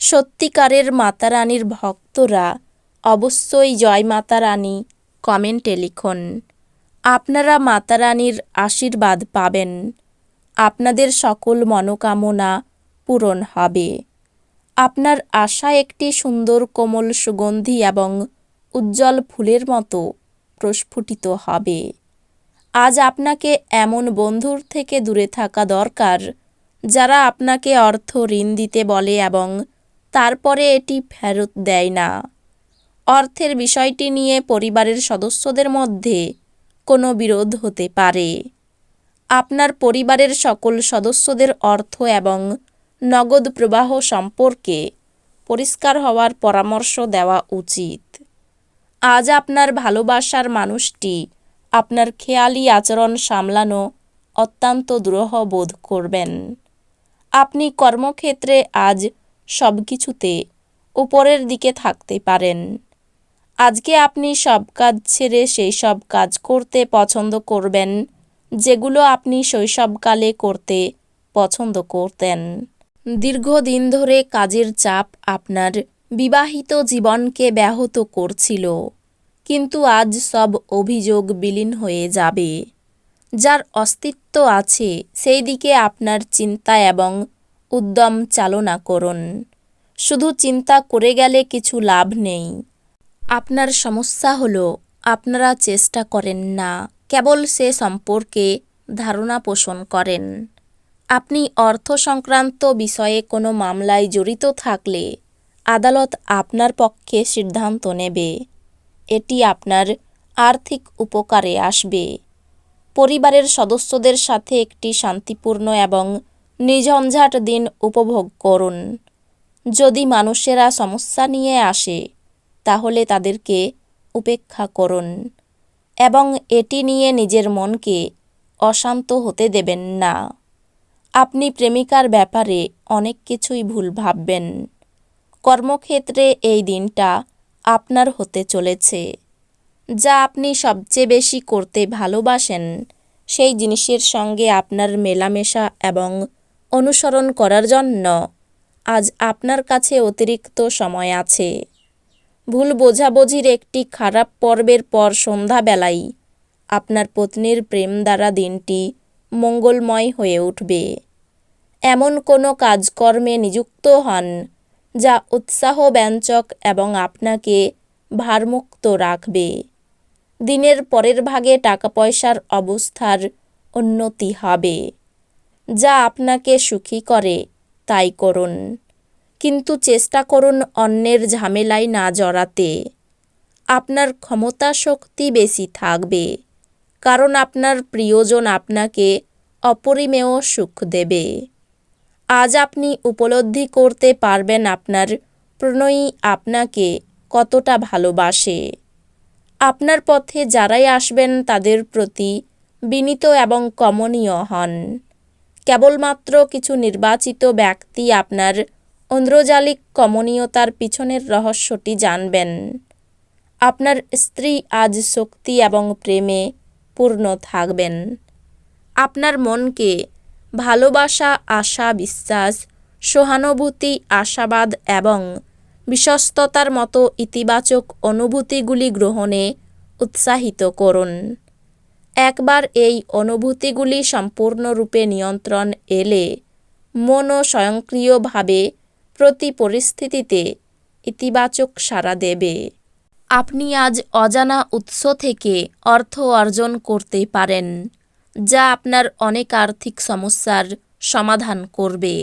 সত্যিকারের মাতা রানীর ভক্তরা অবশ্যই জয় মাতা রানী কমেন্টে লিখুন। আপনারা মাতা রানীর আশীর্বাদ পাবেন। আপনাদের সকল মনোকামনা পূরণ হবে। আপনার আশা একটি সুন্দর কোমল সুগন্ধি এবং উজ্জ্বল ফুলের মতো প্রস্ফুটিত হবে। আজ আপনাকে এমন বন্ধুর থেকে দূরে থাকা দরকার, যারা আপনাকে অর্থ ঋণ দিতে বলে এবং তারপরে এটি ফেরত দেয় না। অর্থের বিষয়টি নিয়ে পরিবারের সদস্যদের মধ্যে কোনো বিরোধ হতে পারে। আপনার পরিবারের সকল সদস্যদের অর্থ এবং নগদ প্রবাহ সম্পর্কে পরিষ্কার হওয়ার পরামর্শ দেওয়া উচিত। আজ আপনার ভালোবাসার মানুষটি আপনার খেয়ালি আচরণ সামলানো অত্যন্ত দুরূহ বোধ করবেন। আপনি কর্মক্ষেত্রে আজ সব কিছুতে উপরের দিকে থাকতে পারেন। আজকে আপনি সব কাজ ছেড়ে সেই সব কাজ করতে পছন্দ করবেন, যেগুলো আপনি শৈশবকালে করতে পছন্দ করতেন। দীর্ঘদিন ধরে কাজের চাপ আপনার বিবাহিত জীবনকে ব্যাহত করছিল, কিন্তু আজ সব অভিযোগ বিলীন হয়ে যাবে। যার অস্তিত্ব আছে, সেই দিকে আপনার চিন্তা এবং উদ্যম চালনা করুন। শুধু চিন্তা করে গেলে কিছু লাভ নেই। আপনার সমস্যা হলো, আপনারা চেষ্টা করেন না, কেবল সে সম্পর্কে ধারণা পোষণ করেন। আপনি অর্থ সংক্রান্ত বিষয়ে কোনো মামলায় জড়িত থাকলে আদালত আপনার পক্ষে সিদ্ধান্ত নেবে। এটি আপনার আর্থিক উপকারে আসবে। পরিবারের সদস্যদের সাথে একটি শান্তিপূর্ণ এবং নিঝঞ্ঝাট দিন উপভোগ করুন। যদি মানুষেরা সমস্যা নিয়ে আসে, তাহলে তাদেরকে উপেক্ষা করুন এবং এটি নিয়ে নিজের মনকে অশান্ত হতে দেবেন না। আপনি প্রেমিকার ব্যাপারে অনেক কিছুই ভুল ভাববেন। কর্মক্ষেত্রে এই দিনটা আপনার হতে চলেছে। যা আপনি সবচেয়ে বেশি করতে ভালোবাসেন, সেই জিনিসের সঙ্গে আপনার মেলামেশা এবং অনুসরণ করার জন্য। আজ আপনার কাছে অতিরিক্ত সময় আছে। ভুল বোঝাবুঝির একটি খারাপ পর্বের পর সন্ধ্যাবেলায় আপনার পত্নীর প্রেম দ্বারা দিনটি মঙ্গলময় হয়ে উঠবে। এমন কোনো কাজকর্মে নিযুক্ত হন যা উৎসাহ ব্যঞ্চক এবং আপনাকে ভারমুক্ত রাখবে। দিনের পরের ভাগে টাকা পয়সার অবস্থার উন্নতি হবে। যা আপনাকে সুখী করে, তাই করুন। কিন্তু চেষ্টা করুন অন্যের ঝামেলায় না জড়াতে। আপনার ক্ষমতা শক্তি বেশি থাকবে, কারণ আপনার প্রিয়জন আপনাকে অপরিমেয় সুখ দেবে। আজ আপনি উপলব্ধি করতে পারবেন আপনার প্রণয়ী আপনাকে কতটা ভালোবাসে। আপনার পথে যারাই আসবেন তাদের প্রতি বিনীত এবং কমনীয় হন। কেবলমাত্র কিছু নির্বাচিত ব্যক্তি আপনার ঐন্দ্রজালিক কমনীয়তার পিছনের রহস্যটি জানবেন। আপনার স্ত্রী আজ শক্তি এবং প্রেমে পূর্ণ থাকবেন। আপনার মনকে ভালোবাসা, আশা, বিশ্বাস, সহানুভূতি, আশাবাদ এবং বিশ্বস্ততার মতো ইতিবাচক অনুভূতিগুলি গ্রহণে উৎসাহিত করুন। একবার এই অনুভূতিগুলি সম্পূর্ণরূপে নিয়ন্ত্রণ এলে মনও স্বয়ংক্রিয়ভাবে প্রতি পরিস্থিতিতে ইতিবাচক সাড়া দেবে। আপনি আজ অজানা উৎস থেকে অর্থ অর্জন করতে পারেন, যা আপনার অনেক আর্থিক সমস্যার সমাধান করবে।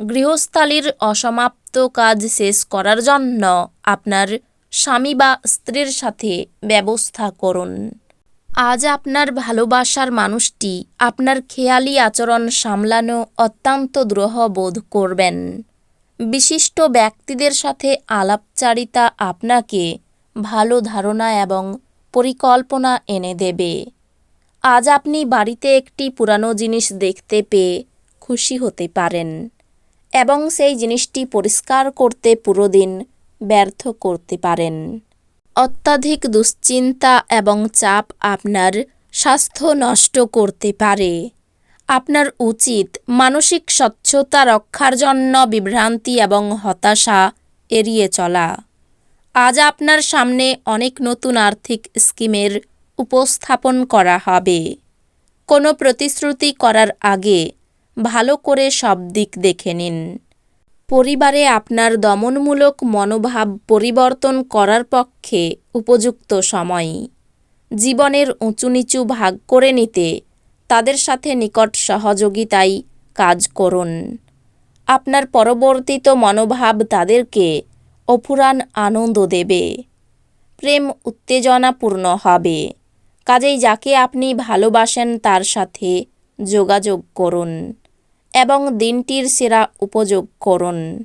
গৃহস্থালির অসমাপ্ত কাজ শেষ করার জন্য আপনার স্বামী বা স্ত্রীর সাথে ব্যবস্থা করুন। আজ আপনার ভালোবাসার মানুষটি আপনার খেয়ালি আচরণ সামলানো অত্যন্ত দ্রোহ বোধ করবেন। বিশিষ্ট ব্যক্তিদের সাথে আলাপচারিতা আপনাকে ভালো ধারণা এবং পরিকল্পনা এনে দেবে। আজ আপনি বাড়িতে একটি পুরানো জিনিস দেখতে পেয়ে খুশি হতে পারেন এবং সেই জিনিসটি পরিষ্কার করতে পুরো দিন ব্যর্থ করতে পারেন। অত্যাধিক দুশ্চিন্তা এবং চাপ আপনার স্বাস্থ্য নষ্ট করতে পারে। আপনার উচিত মানসিক স্বচ্ছতা রক্ষার জন্য বিভ্রান্তি এবং হতাশা এড়িয়ে চলা। আজ আপনার সামনে অনেক নতুন আর্থিক স্কিমের উপস্থাপন করা হবে। কোনো প্রতিশ্রুতি করার আগে ভালো করে সব দিক দেখে নিন। পরিবারে আপনার দমনমূলক মনোভাব পরিবর্তন করার পক্ষে উপযুক্ত সময়। জীবনের উঁচু নিচু ভাগ করে নিতে তাদের সাথে নিকট সহযোগিতায় কাজ করুন। আপনার পরবর্তীত মনোভাব তাদেরকে অফুরান আনন্দ দেবে। প্রেম উত্তেজনাপূর্ণ হবে। কাজেই যাকে আপনি ভালোবাসেন তার সাথে যোগাযোগ করুন। এবং দিনটির সেরা উপযোগ করুন।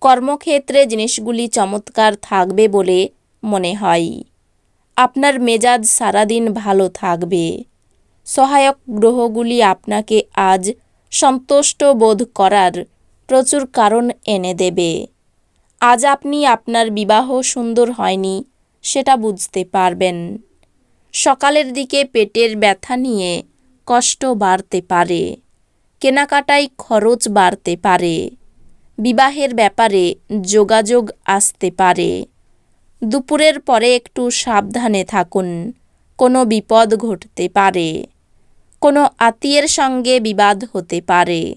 কর্মক্ষেত্রে জিনিসগুলি চমৎকার থাকবে বলে মনে হয়। আপনার মেজাজ সারাদিন ভালো থাকবে। সহায়ক গ্রহগুলি আপনাকে আজ সন্তুষ্ট বোধ করার প্রচুর কারণ এনে দেবে। আজ আপনি আপনার বিবাহ সুন্দর হয়নি, সেটা বুঝতে পারবেন। সকালের দিকে পেটের ব্যথা নিয়ে কষ্ট বাড়তে পারে। কেনাকাটায় খরচ বাড়তে পারে। বিবাহের ব্যাপারে যোগাযোগ আসতে পারে। দুপুরের পরে একটু সাবধানে থাকুন। কোনো বিপদ ঘটতে পারে। কোনো আত্মীয়ের সঙ্গে বিবাদ হতে পারে।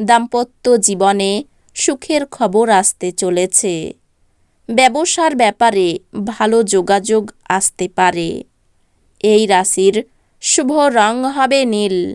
দাম্পত্য জীবনে সুখের খবর আসতে চলেছে। ব্যবসার ব্যাপারে ভালো যোগাযোগ আসতে পারে। এই রাশির শুভ রং হবে নীল।